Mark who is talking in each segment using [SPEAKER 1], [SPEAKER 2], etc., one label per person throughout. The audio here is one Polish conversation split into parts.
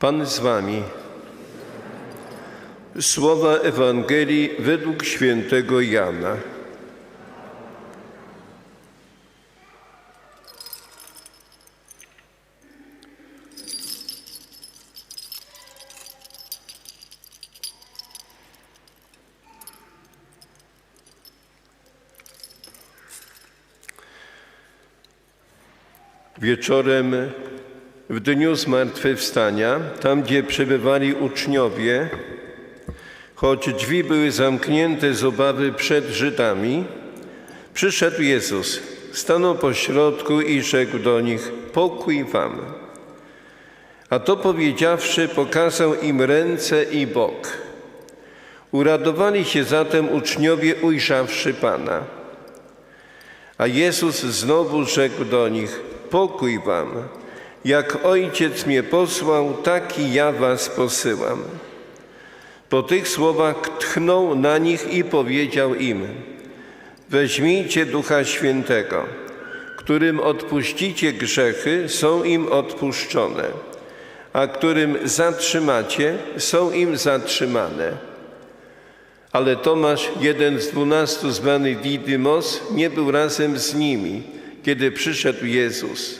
[SPEAKER 1] Pan z wami. Słowa Ewangelii według świętego Jana. Wieczorem w dniu zmartwychwstania, tam gdzie przebywali uczniowie, choć drzwi były zamknięte z obawy przed Żydami, przyszedł Jezus, stanął pośrodku i rzekł do nich: Pokój wam. A to powiedziawszy, pokazał im ręce i bok. Uradowali się zatem uczniowie, ujrzawszy Pana. A Jezus znowu rzekł do nich: Pokój wam. Jak ojciec mnie posłał, tak i ja was posyłam. Po tych słowach tchnął na nich i powiedział im: Weźmijcie Ducha Świętego, którym odpuścicie grzechy, są im odpuszczone, a którym zatrzymacie, są im zatrzymane. Ale Tomasz, jeden z dwunastu zwanych Didymos, nie był razem z nimi, kiedy przyszedł Jezus.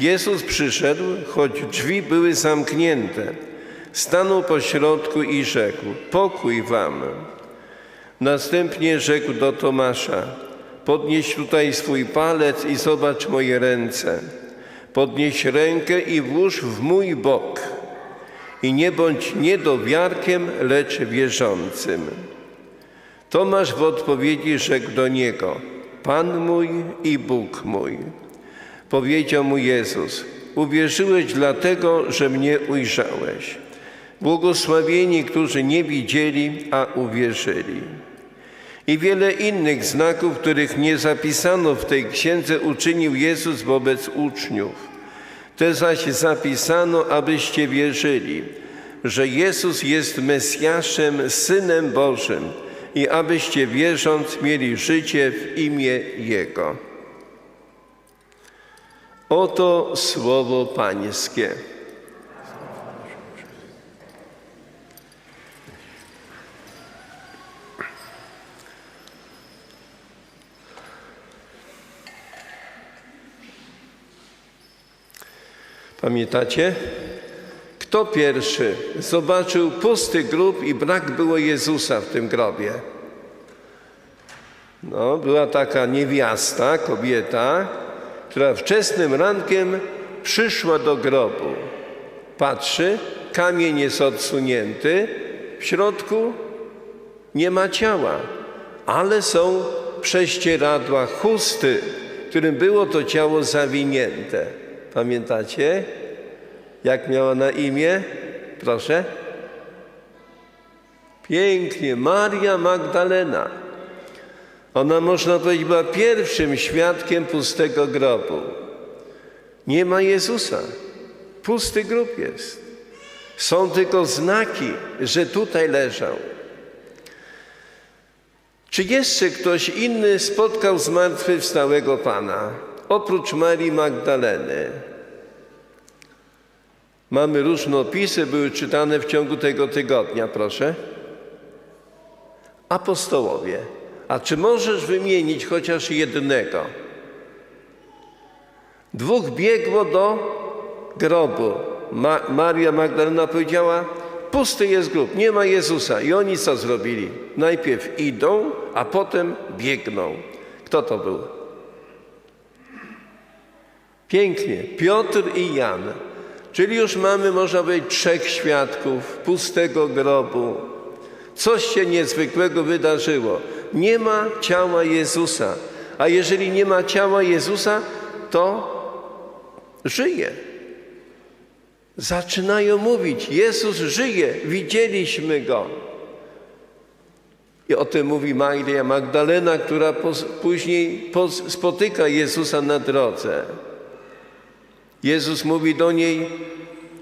[SPEAKER 1] Jezus przyszedł, choć drzwi były zamknięte, stanął pośrodku i rzekł: Pokój wam. Następnie rzekł do Tomasza: Podnieś tutaj swój palec i zobacz moje ręce. Podnieś rękę i włóż w mój bok. I nie bądź niedowiarkiem, lecz wierzącym. Tomasz w odpowiedzi rzekł do niego: Pan mój i Bóg mój. Powiedział mu Jezus: Uwierzyłeś dlatego, że mnie ujrzałeś. Błogosławieni, którzy nie widzieli, a uwierzyli. I wiele innych znaków, których nie zapisano w tej księdze, uczynił Jezus wobec uczniów. Te zaś zapisano, abyście wierzyli, że Jezus jest Mesjaszem, Synem Bożym i abyście wierząc mieli życie w imię Jego. Oto słowo Pańskie. Pamiętacie? Kto pierwszy zobaczył pusty grób i brak było Jezusa w tym grobie? No, była taka niewiasta, kobieta, która wczesnym rankiem przyszła do grobu. Patrzy, kamień jest odsunięty, w środku nie ma ciała, ale są prześcieradła, chusty, którym było to ciało zawinięte. Pamiętacie? Jak miała na imię? Proszę. Pięknie, Maria Magdalena. Ona, można powiedzieć, była pierwszym świadkiem pustego grobu. Nie ma Jezusa. Pusty grób jest. Są tylko znaki, że tutaj leżał. Czy jeszcze ktoś inny spotkał zmartwychwstałego Pana, oprócz Marii Magdaleny? Mamy różne opisy, były czytane w ciągu tego tygodnia, proszę. Apostołowie. A czy możesz wymienić chociaż jednego? Dwóch biegło do grobu. Ma Maria Magdalena powiedziała: Pusty jest grób, nie ma Jezusa. I oni co zrobili? Najpierw idą, a potem biegną. Kto to był? Pięknie. Piotr i Jan. Czyli już mamy, można powiedzieć, trzech świadków pustego grobu. Coś się niezwykłego wydarzyło. Nie ma ciała Jezusa. A jeżeli nie ma ciała Jezusa, to żyje. Zaczynają mówić: Jezus żyje, widzieliśmy go. I o tym mówi Maria Magdalena, która później spotyka Jezusa na drodze. Jezus mówi do niej: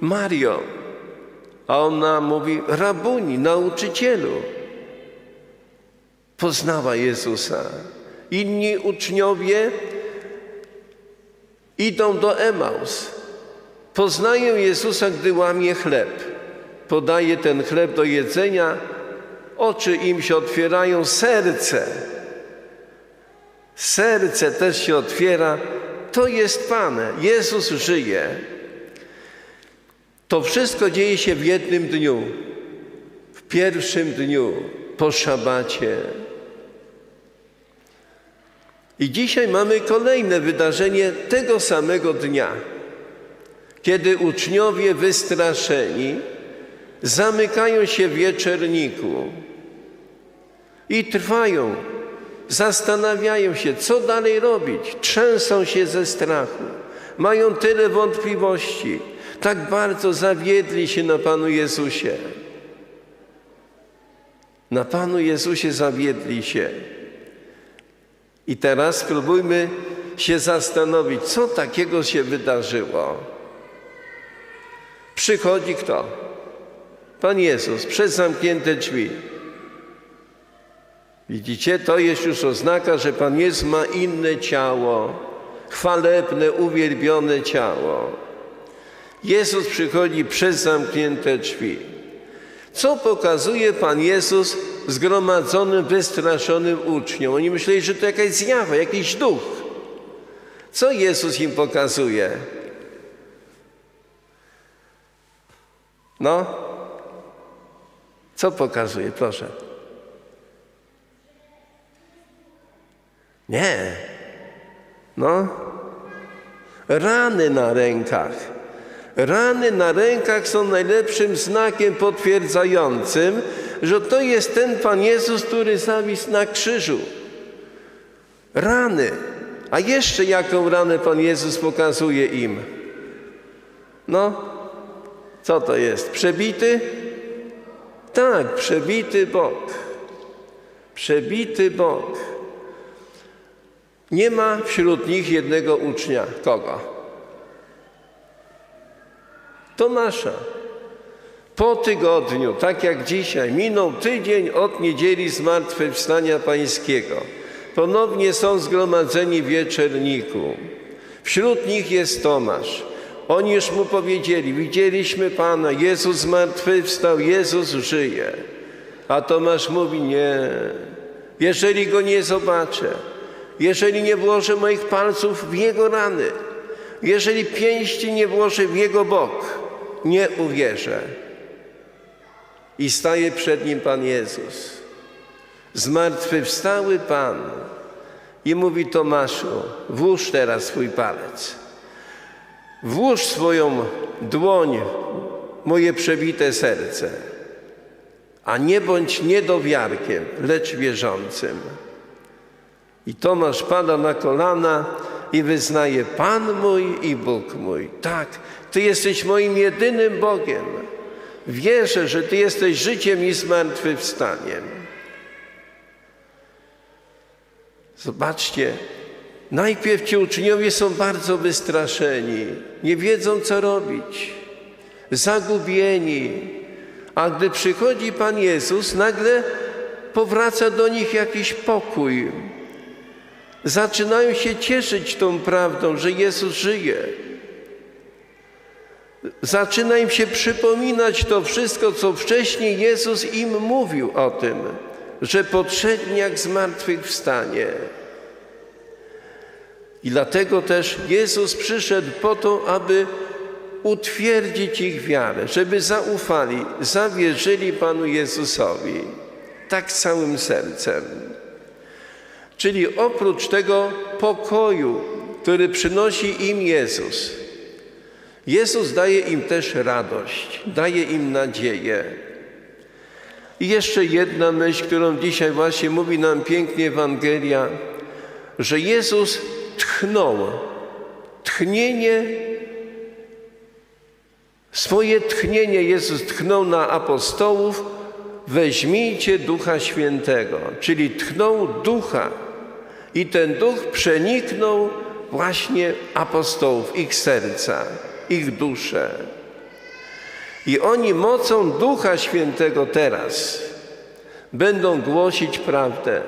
[SPEAKER 1] Mario, a ona mówi: Rabuni, nauczycielu. Poznała Jezusa. Inni uczniowie idą do Emaus. Poznają Jezusa, gdy łamie chleb. Podaje ten chleb do jedzenia, oczy im się otwierają, serce. Serce też się otwiera. To jest Pan. Jezus żyje. To wszystko dzieje się w jednym dniu, w pierwszym dniu po szabacie. I dzisiaj mamy kolejne wydarzenie tego samego dnia, kiedy uczniowie wystraszeni zamykają się w wieczerniku i trwają, zastanawiają się, co dalej robić, trzęsą się ze strachu, mają tyle wątpliwości, tak bardzo zawiedli się na Panu Jezusie. Na Panu Jezusie zawiedli się. I teraz spróbujmy się zastanowić, co takiego się wydarzyło. Przychodzi kto? Pan Jezus przez zamknięte drzwi. Widzicie, to jest już oznaka, że Pan Jezus ma inne ciało, chwalebne, uwielbione ciało. Jezus przychodzi przez zamknięte drzwi. Co pokazuje Pan Jezus zgromadzonym, wystraszonym uczniom? Oni myśleli, że to jakaś zjawa, jakiś duch. Co Jezus im pokazuje? No, co pokazuje, proszę? Nie. No, rany na rękach. Rany na rękach są najlepszym znakiem potwierdzającym, że to jest ten Pan Jezus, który zawisł na krzyżu. Rany. A jeszcze jaką ranę Pan Jezus pokazuje im? No, co to jest? Przebity? Tak, przebity bok. Przebity bok. Nie ma wśród nich jednego ucznia. Kogo? Tomasza. Po tygodniu, tak jak dzisiaj, minął tydzień od niedzieli Zmartwychwstania Pańskiego. Ponownie są zgromadzeni w wieczerniku. Wśród nich jest Tomasz. Oni już mu powiedzieli, widzieliśmy Pana, Jezus zmartwychwstał, Jezus żyje. A Tomasz mówi, nie, jeżeli Go nie zobaczę, jeżeli nie włożę moich palców w Jego rany, jeżeli pięści nie włożę w Jego bok, nie uwierzę. I staje przed Nim Pan Jezus, zmartwychwstały Pan i mówi Tomaszu, włóż teraz swój palec. Włóż swoją dłoń moje przebite serce, a nie bądź niedowiarkiem, lecz wierzącym. I Tomasz pada na kolana i wyznaje: Pan mój i Bóg mój. Tak, Ty jesteś moim jedynym Bogiem. Wierzę, że Ty jesteś życiem i zmartwychwstaniem. Zobaczcie, najpierw ci uczniowie są bardzo wystraszeni, nie wiedzą co robić, zagubieni, a gdy przychodzi Pan Jezus, nagle powraca do nich jakiś pokój. Zaczynają się cieszyć tą prawdą, że Jezus żyje. Zaczyna im się przypominać to wszystko, co wcześniej Jezus im mówił o tym, że po trzech dniach zmartwychwstanie. I dlatego też Jezus przyszedł po to, aby utwierdzić ich wiarę, żeby zaufali, zawierzyli Panu Jezusowi tak całym sercem. Czyli oprócz tego pokoju, który przynosi im Jezus, Jezus daje im też radość, daje im nadzieję. I jeszcze jedna myśl, którą dzisiaj właśnie mówi nam pięknie Ewangelia, że Jezus tchnął. Tchnienie Swoje tchnienie Jezus tchnął na apostołów, weźmijcie Ducha Świętego, czyli tchnął Ducha. I ten Duch przeniknął właśnie apostołów, ich serca, ich dusze. I oni mocą Ducha Świętego teraz będą głosić prawdę,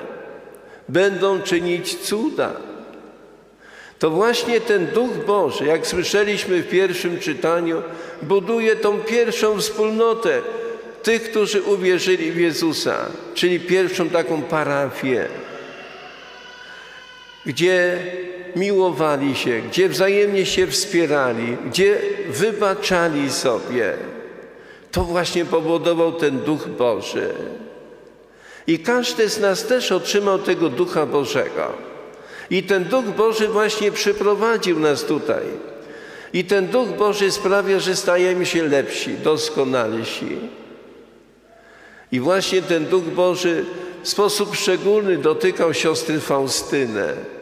[SPEAKER 1] będą czynić cuda. To właśnie ten Duch Boży, jak słyszeliśmy w pierwszym czytaniu, buduje tą pierwszą wspólnotę tych, którzy uwierzyli w Jezusa, czyli pierwszą taką parafię, gdzie miłowali się, gdzie wzajemnie się wspierali, gdzie wybaczali sobie. To właśnie powodował ten Duch Boży. I każdy z nas też otrzymał tego Ducha Bożego. I ten Duch Boży właśnie przyprowadził nas tutaj. I ten Duch Boży sprawia, że stajemy się lepsi, doskonalsi. I właśnie ten Duch Boży w sposób szczególny dotykał siostry Faustynę.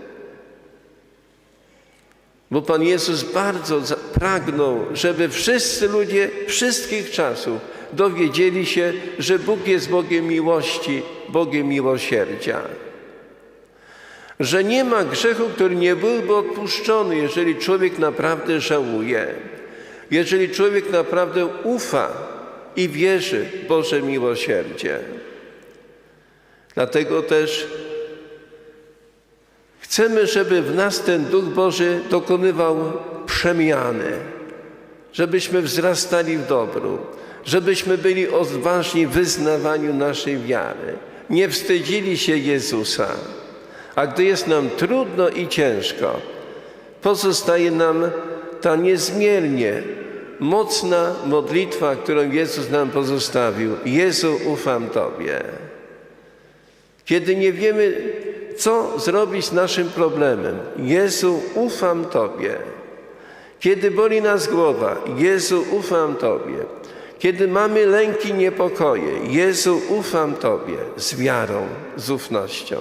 [SPEAKER 1] Bo Pan Jezus bardzo pragnął, żeby wszyscy ludzie wszystkich czasów dowiedzieli się, że Bóg jest Bogiem miłości, Bogiem miłosierdzia. Że nie ma grzechu, który nie byłby odpuszczony, jeżeli człowiek naprawdę żałuje, jeżeli człowiek naprawdę ufa i wierzy w Boże miłosierdzie. Dlatego też Chcemy, żeby w nas ten Duch Boży dokonywał przemiany, żebyśmy wzrastali w dobru, żebyśmy byli odważni w wyznawaniu naszej wiary, nie wstydzili się Jezusa. A gdy jest nam trudno i ciężko, pozostaje nam ta niezmiernie mocna modlitwa, którą Jezus nam pozostawił. Jezu, ufam Tobie. Kiedy nie wiemy, co zrobić z naszym problemem, Jezu, ufam Tobie. Kiedy boli nas głowa, Jezu, ufam Tobie. Kiedy mamy lęki, niepokoje, Jezu, ufam Tobie z wiarą, z ufnością.